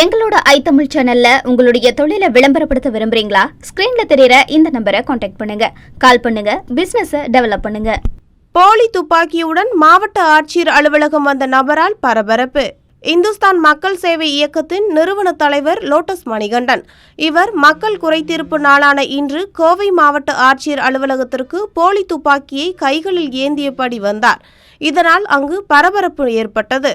எங்களோட ஐ தமிழ் சேனல்ல உங்களுடைய தொழிலை விளம்பரப்படுத்த விரும்புறீங்களா? ஸ்கிரீன்ல தெரியற இந்த நம்பரை காண்டாக்ட் பண்ணுங்க. கால் பண்ணுங்க. பிசினஸ டெவலப் பண்ணுங்க. போலி துப்பாக்கியுடன் மாவட்ட ஆட்சியர் அலுவலகம் வந்த நபரால் பரபரப்பு. இந்துஸ்தான் மக்கள் சேவை இயக்கத்தின் நிறுவன தலைவர் லோட்டஸ் மணிகண்டன். இவர் மக்கள் குறைத்தீர்ப்பு நாளான இன்று கோவை மாவட்ட ஆட்சியர் அலுவலகத்திற்கு போலி துப்பாக்கியை கைகளில் ஏந்தியபடி வந்தார். இதனால் அங்கு பரபரப்பு ஏற்பட்டது.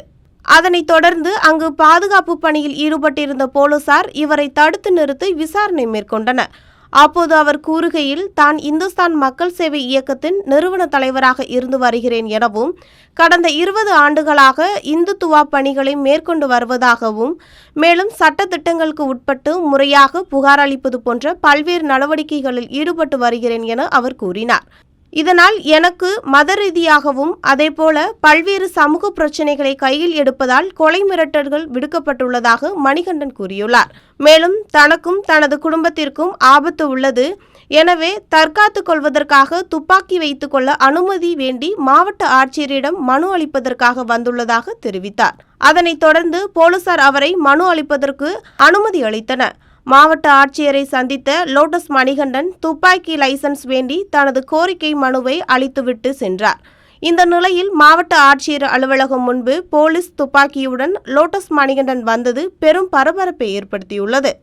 அதனைத் தொடர்ந்து அங்கு பாதுகாப்பு பணியில் ஈடுபட்டிருந்த போலீசார் இவரை தடுத்து நிறுத்தி விசாரணை மேற்கொண்டனர். அப்போது அவர் கூறுகையில் தான் இந்துஸ்தான் மக்கள் சேவை இயக்கத்தின் நிறுவன தலைவராக இருந்து வருகிறேன் எனவும் கடந்த இருபது ஆண்டுகளாக இந்துத்துவா பணிகளை மேற்கொண்டு வருவதாகவும் மேலும் சட்டத்திட்டங்களுக்கு உட்பட்டு முறையாக புகார் அளிப்பது போன்ற பல்வேறு நடவடிக்கைகளில் ஈடுபட்டு வருகிறேன் என அவர் கூறினார். இதனால் எனக்கு மத ரீதியாகவும் அதேபோல பல்வேறு சமூக பிரச்சினைகளை கையில் எடுப்பதால் கொலை மிரட்டல்கள் விடுக்கப்பட்டுள்ளதாக மணிகண்டன் கூறியுள்ளார். மேலும் தனக்கும் தனது குடும்பத்திற்கும் ஆபத்து உள்ளது. எனவே தற்காத்துக் கொள்வதற்காக துப்பாக்கி வைத்துக் கொள்ள அனுமதி வேண்டி மாவட்ட ஆட்சியரிடம் மனு அளிப்பதற்காக வந்துள்ளதாக தெரிவித்தார். அதனைத் தொடர்ந்து போலீசார் அவரை மனு அளிப்பதற்கு அனுமதி அளித்தனர். மாவட்ட ஆட்சியரை சந்தித்த லோட்டஸ் மணிகண்டன் துப்பாக்கி லைசன்ஸ் வேண்டி தனது கோரிக்கை மனுவை அளித்துவிட்டு சென்றார். இந்த நிலையில் மாவட்ட ஆட்சியர் அலுவலகம் முன்பு போலீஸ் துப்பாக்கியுடன் லோட்டஸ் மணிகண்டன் வந்தது பெரும் பரபரப்பை ஏற்படுத்தியுள்ளது.